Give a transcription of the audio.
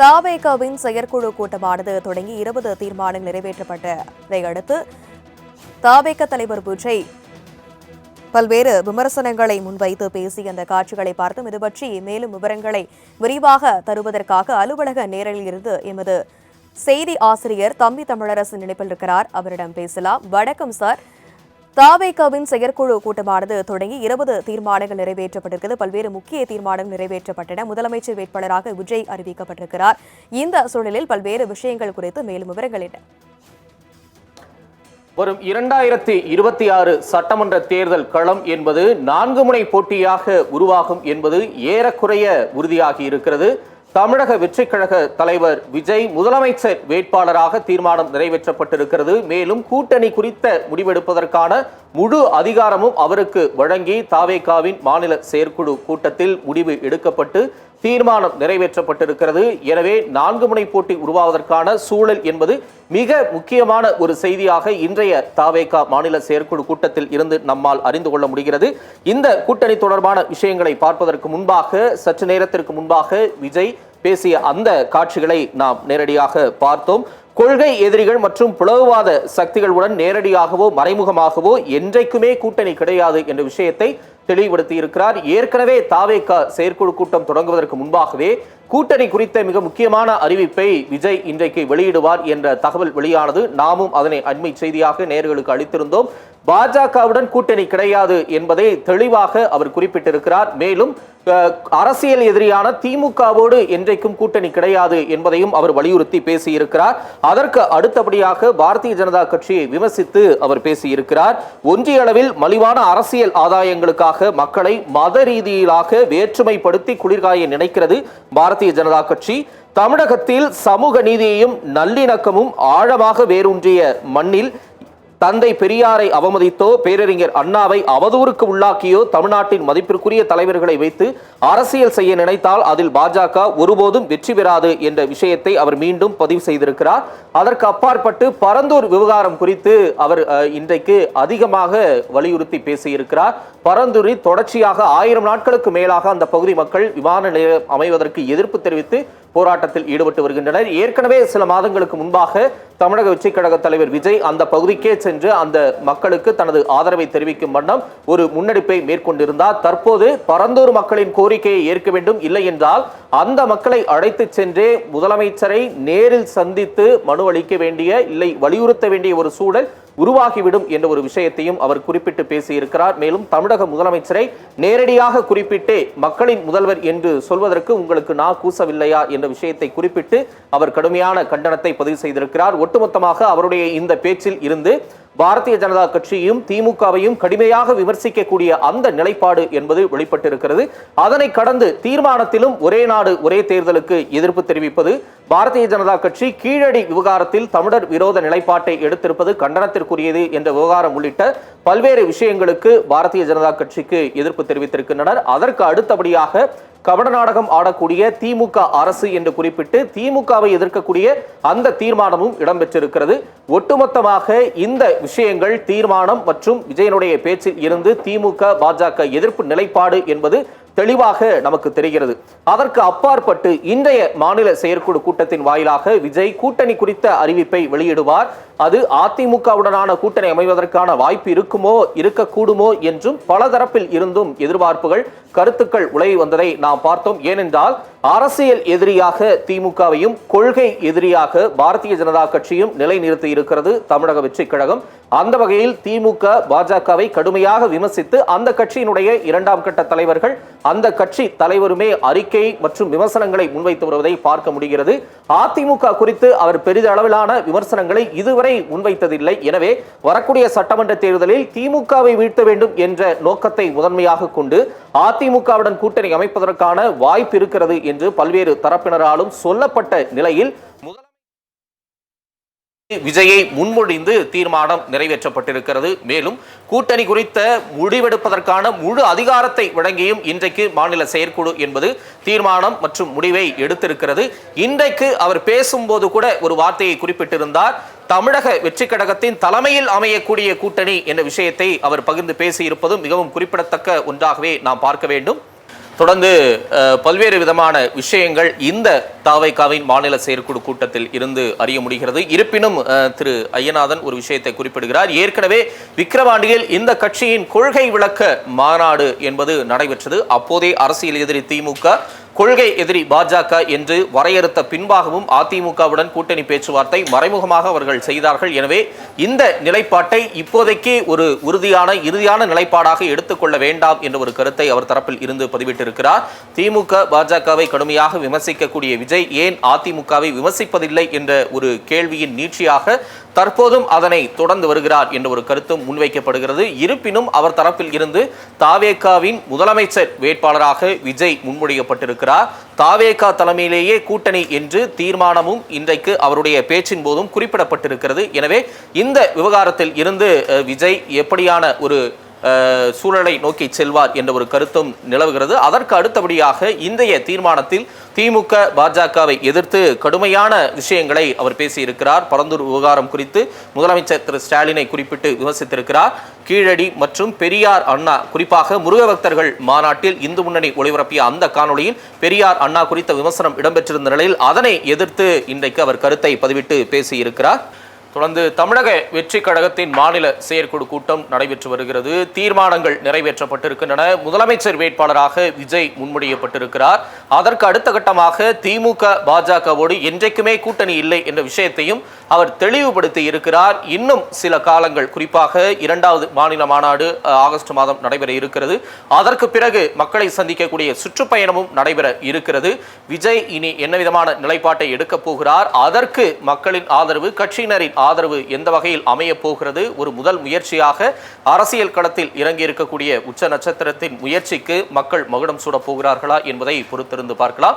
தாவேகாவின் செயற்குழு கூட்டமானது தொடங்கி இருபது தீர்மானங்கள் நிறைவேற்றப்பட்டதை அடுத்து தாவேக தலைவர் விஜய் பல்வேறு விமர்சனங்களை முன்வைத்து பேசி அந்த காட்சிகளை பார்த்தும் இது பற்றி மேலும் விவரங்களை விரிவாக தருவதற்காக அலுவலக நேரலில் இருந்து எமது செய்தி ஆசிரியர் தம்பி தமிழரசு நினைப்பில் இருக்கிறார். அவரிடம் பேசலாம். வணக்கம் சார். தாவேகாவின் செயற்குழு கூட்டமானது தொடங்கி இருபது தீர்மானங்கள் நிறைவேற்றப்பட்டிருக்கிறது. பல்வேறு முக்கிய தீர்மானங்கள் நிறைவேற்றப்பட்டன. முதலமைச்சர் வேட்பாளராக விஜய் அறிவிக்கப்பட்டிருக்கிறார். இந்த சூழலில் பல்வேறு விஷயங்கள் குறித்து மேலும் விவரங்கள் என்ன? வரும் இரண்டாயிரத்தி இருபத்தி ஆறு சட்டமன்ற தேர்தல் களம் என்பது நான்கு முனை போட்டியாக உருவாகும் என்பது ஏறக்குறைய உறுதியாகி இருக்கிறது. தமிழக வெற்றிக் கழக தலைவர் விஜய் முதலமைச்சர் வேட்பாளராக தீர்மானம் நிறைவேற்றப்பட்டிருக்கிறது. மேலும் கூட்டணி குறித்த முடிவெடுப்பதற்கான முழு அதிகாரமும் அவருக்கு வழங்கி தாவேகாவின் மாநில செயற்குழு கூட்டத்தில் முடிவு எடுக்கப்பட்டு தீர்மானம் நிறைவேற்றப்பட்டிருக்கிறது. எனவே நான்கு முனை போட்டி உருவாவதற்கான சூழல் என்பது மிக முக்கியமான ஒரு செய்தியாக இன்றைய தாவேகா மாநில செயற்குழு கூட்டத்தில் இருந்து நம்மால் அறிந்து கொள்ள முடிகிறது. இந்த கூட்டணி தொடர்பான விஷயங்களை பார்ப்பதற்கு முன்பாக சற்று நேரத்திற்கு முன்பாக விஜய் பேசிய அந்த காட்சிகளை நாம் நேரடியாக பார்த்தோம். கொள்கை எதிரிகள் மற்றும் பிளவுவாத சக்திகளுடன் நேரடியாகவோ மறைமுகமாகவோ என்றைக்குமே கூட்டணி கிடையாது என்ற விஷயத்தை தெளிவுபடுத்தி இருக்கிறார் ஏற்கனவே தாவேகா செயற்குழு கூட்டம் தொடங்குவதற்கு முன்பாகவே கூட்டணி குறித்த மிக முக்கியமான அறிவிப்பை விஜய் இன்றைக்கு வெளியிடுவார் என்ற தகவல் வெளியானது. நாமும் அதனை அண்மை செய்தியாக நேர்களுக்கு அளித்திருந்தோம். பாஜகவுடன் கூட்டணி கிடையாது என்பதை தெளிவாக அவர் குறிப்பிட்டிருக்கிறார். மேலும் அரசியல் எதிரியான திமுகவோடு என்றைக்கும் கூட்டணி கிடையாது என்பதையும் அவர் வலியுறுத்தி பேசியிருக்கிறார். அதற்கு அடுத்தபடியாக பாரதிய ஜனதா கட்சியை விமர்சித்து அவர் பேசியிருக்கிறார். ஒன்றிய அளவில் மலிவான அரசியல் ஆதாயங்களுக்காக மக்களை மத ரீதியிலாக வேற்றுமைப்படுத்தி குளிர்காய நினைக்கிறது பாரதிய ஜனதா கட்சி. தமிழகத்தில் சமூக நீதியையும் நல்லிணக்கமும் ஆழமாக வேரூன்றிய மண்ணில் தந்தை பெரியாரை அவமதித்தோ பேரறிஞர் அண்ணாவை அவதூறுக்கு உள்ளாக்கியோ தமிழ்நாட்டின் மதிப்பிற்குரிய தலைவர்களை வைத்து அரசியல் செய்ய நினைத்தால் அதில் பாஜக ஒருபோதும் வெற்றி பெறாது என்ற விஷயத்தை அவர் மீண்டும் பதிவு செய்திருக்கிறார். அதற்கு அப்பாற்பட்டு பரந்தூர் விவகாரம் குறித்து அவர் அஹ், இன்றைக்கு அதிகமாக வலியுறுத்தி பேசியிருக்கிறார். பரந்தூரில் தொடர்ச்சியாக ஆயிரம் நாட்களுக்கு மேலாக அந்த பகுதி மக்கள் விமான நிலையம் அமைவதற்கு எதிர்ப்பு தெரிவித்து போராட்டத்தில் ஈடுபட்டு வருகின்றனர். ஏற்கனவே சில மாதங்களுக்கு முன்பாக தமிழக வெற்றிக் கழக தலைவர் விஜய் அந்த பகுதிக்கே சென்று அந்த மக்களுக்கு தனது ஆதரவை தெரிவிக்கும் வண்ணம் ஒரு முன்னெடுப்பை மேற்கொண்டிருந்தார். தற்போது பரந்தூர் மக்களின் கோரிக்கையை ஏற்க வேண்டும் இல்லை என்றால் அந்த மக்களை அழைத்து சென்றே முதலமைச்சரை நேரில் சந்தித்து மனு அளிக்க வேண்டிய இல்லை வலியுறுத்த வேண்டிய ஒரு சூழல் உருவாகிவிடும் என்ற ஒரு விஷயத்தையும் அவர் குறிப்பிட்டு பேசியிருக்கிறார். மேலும் தமிழக முதலமைச்சரை நேரடியாக குறிப்பிட்டே மக்களின் முதல்வர் என்று சொல்வதற்கு உங்களுக்கு நா கூசவில்லையா என்ற விஷயத்தை குறிப்பிட்டு அவர் கடுமையான கண்டனத்தை பதிவு செய்திருக்கிறார். ஒட்டுமொத்தமாக அவருடைய இந்த பேச்சில் இருந்து பாரதிய ஜனதா கட்சியும் திமுகவையும் கடுமையாக விமர்சிக்கக்கூடிய அந்த நிலைப்பாடு என்பது வெளிப்பட்டிருக்கிறது. அதனை கடந்து தீர்மானத்திலும் ஒரே நாடு ஒரே தேர்தலுக்கு எதிர்ப்பு தெரிவிப்பது பாரதிய ஜனதா கட்சி கீழடி விவகாரத்தில் தமிழர் விரோத நிலைப்பாட்டை எடுத்திருப்பது கண்டனத்திற்குரியது என்ற விவகாரம் உள்ளிட்ட பல்வேறு விஷயங்களுக்கு பாரதிய ஜனதா கட்சிக்கு எதிர்ப்பு தெரிவித்திருக்கின்றனர். அதற்கு அடுத்தபடியாக கபட நாடகம் ஆடக்கூடிய திமுக அரசு என்று குறிப்பிட்டு திமுகவை எதிர்க்கக்கூடிய அந்த தீர்மானமும் இடம்பெற்றிருக்கிறது. ஒட்டுமொத்தமாக இந்த விஷயங்கள் தீர்மானம் மற்றும் விஜயனுடைய பேச்சில் இருந்து திமுக பாஜக எதிர்ப்பு நிலைப்பாடு என்பது தெளிவாக நமக்கு தெரிகிறது. அதற்கு அப்பாற்பட்டு இன்றைய மாநில செயற்குழு கூட்டத்தின் வாயிலாக விஜய் கூட்டணி குறித்த அறிவிப்பை வெளியிடுவார். அது அதிமுகவுடனான கூட்டணி அமைவதற்கான வாய்ப்பு இருக்குமோ இருக்கக்கூடுமோ என்றும் பல தரப்பில் இருந்தும் எதிர்பார்ப்புகள் கருத்துக்கள் உலகி வந்ததை நாம் பார்த்தோம். ஏனென்றால் அரசியல் எதிரியாக திமுகவையும் கொள்கை எதிரியாக பாரதிய ஜனதா கட்சியும் நிலைநிறுத்தி இருக்கிறது தமிழக வெற்றிக் கழகம். அந்த வகையில் திமுக பாஜகவை கடுமையாக விமர்சித்து அந்த கட்சியினுடைய இரண்டாம் கட்ட தலைவர்கள் அந்த கட்சி தலைவருமே அறிக்கை மற்றும் விமர்சனங்களை முன்வைத்து வருவதை பார்க்க முடிகிறது. அதிமுக குறித்து அவர் பெரிதளவிலான விமர்சனங்களை இதுவரை முன்வைத்ததில்லை. எனவே வரக்கூடிய சட்டமன்ற தேர்தலில் திமுகவை வீழ்த்த வேண்டும் என்ற நோக்கத்தை முதன்மையாக கொண்டு அதிமுகவுடன் கூட்டணி அமைப்பதற்கான வாய்ப்பு இருக்கிறது என்று பல்வேறு தரப்பினராலும் சொல்லப்பட்ட நிலையில் விஜயை முன்மொழிந்து தீர்மானம் நிறைவேற்றப்பட்டிருக்கிறது. மேலும் கூட்டணி குறித்த முடிவெடுப்பதற்கான முழு அதிகாரத்தை வழங்கியும் இன்றைக்கு மாநில செயற்குழு என்பது தீர்மானம் மற்றும் முடிவை எடுத்திருக்கிறது. இன்றைக்கு அவர் பேசும்போது கூட ஒரு வார்த்தையை குறிப்பிட்டிருந்தார். தமிழக வெற்றி கழகத்தின் தலைமையில் அமையக்கூடிய கூட்டணி என்ற விஷயத்தை அவர் பகிர்ந்து பேசியிருப்பதும் மிகவும் குறிப்பிடத்தக்க ஒன்றாகவே நாம் பார்க்க வேண்டும். தொடர்ந்து பல்வேறு விதமான விஷயங்கள் இந்த தாவைக்காவின் மாநில செயற்குழு கூட்டத்தில் இருந்து அறிய முடிகிறது. இருப்பினும் அஹ், திரு ஐயநாதன் ஒரு விஷயத்தை குறிப்பிடுகிறார். ஏற்கனவே விக்கிரவாண்டியில் இந்த கட்சியின் கொள்கை விளக்க மாநாடு என்பது நடைபெற்றது. அப்போதே அரசியல் எதிரி திமுக கொள்கை எதிரி பாஜக என்று வரையறுத்த பின்பாகவும் அதிமுகவுடன் கூட்டணி பேச்சுவார்த்தை மறைமுகமாக அவர்கள் செய்தார்கள். எனவே இந்த நிலைப்பாட்டை இப்போதைக்கு ஒரு உறுதியான இறுதியான நிலைப்பாடாக எடுத்துக்கொள்ள வேண்டாம் என்ற ஒரு கருத்தை அவர் தரப்பில் இருந்து பதிவிட்டிருக்கிறார். திமுக பாஜகவை கடுமையாக விமர்சிக்கக்கூடிய விஜய் ஏன் அதிமுகவை விமர்சிப்பதில்லை என்ற ஒரு கேள்வியின் நீட்சியாக தற்போதும் அதனை தொடர்ந்து வருகிறார் என்ற ஒரு கருத்தும் முன்வைக்கப்படுகிறது. இருப்பினும் அவர் தரப்பில் இருந்து தாவேகாவின் முதலமைச்சர் வேட்பாளராக விஜய் முன்மொழியப்பட்டிருக்கிறார். தாவேகா தலைமையிலேயே கூட்டணி என்று தீர்மானமும் இன்றைக்கு அவருடைய பேச்சின் போதும் குறிப்பிடப்பட்டிருக்கிறது. எனவே இந்த விவகாரத்தில் இருந்து விஜய் எப்படியான ஒரு சூழலை நோக்கி செல்வார் என்ற ஒரு கருத்தும் நிலவுகிறது. அதற்கு அடுத்தபடியாக இன்றைய தீர்மானத்தில் திமுக பாஜகவை எதிர்த்து கடுமையான விஷயங்களை அவர் பேசியிருக்கிறார். பரந்தூர் விவகாரம் குறித்து முதலமைச்சர் திரு ஸ்டாலினை குறிப்பிட்டு விமர்சித்திருக்கிறார். கீழடி மற்றும் பெரியார் அண்ணா குறிப்பாக முருக பக்தர்கள் மாநாட்டில் இந்து முன்னணி ஒளிபரப்பிய அந்த காணொளியில் பெரியார் அண்ணா குறித்த விமர்சனம் இடம்பெற்றிருந்த நிலையில் அதனை எதிர்த்து இன்றைக்கு அவர் கருத்தை பதிவிட்டு பேசியிருக்கிறார். தொடர்ந்து தமிழக வெற்றி கழகத்தின் மாநில செயற்குழு கூட்டம் நடைபெற்று வருகிறது. தீர்மானங்கள் நிறைவேற்றப்பட்டிருக்கின்றன. முதலமைச்சர் வேட்பாளராக விஜய் முன்மொழியப்பட்டிருக்கிறார். அதற்கு அடுத்த கட்டமாக திமுக பாஜகவோடு என்றைக்குமே கூட்டணி இல்லை என்ற விஷயத்தையும் அவர் தெளிவுபடுத்தி இருக்கிறார். இன்னும் சில காலங்கள் குறிப்பாக இரண்டாவது மாநில மாநாடு ஆகஸ்ட் மாதம் நடைபெற இருக்கிறது. அதற்கு பிறகு மக்களை சந்திக்கக்கூடிய சுற்றுப்பயணமும் நடைபெற இருக்கிறது. விஜய் இனி என்ன விதமான நிலைப்பாட்டை எடுக்கப் போகிறார்? அதற்கு மக்களின் ஆதரவு கட்சியினரின் ஆதரவு எந்த வகையில் அமையப் போகிறது? ஒரு முதல் முயற்சியாக அரசியல் களத்தில் இறங்கி இருக்கக்கூடிய உச்ச நட்சத்திரத்தின் முயற்சிக்கு மக்கள் மகுடம் சூட போகிறார்களா என்பதை பொறுத்திருந்து பார்க்கலாம்.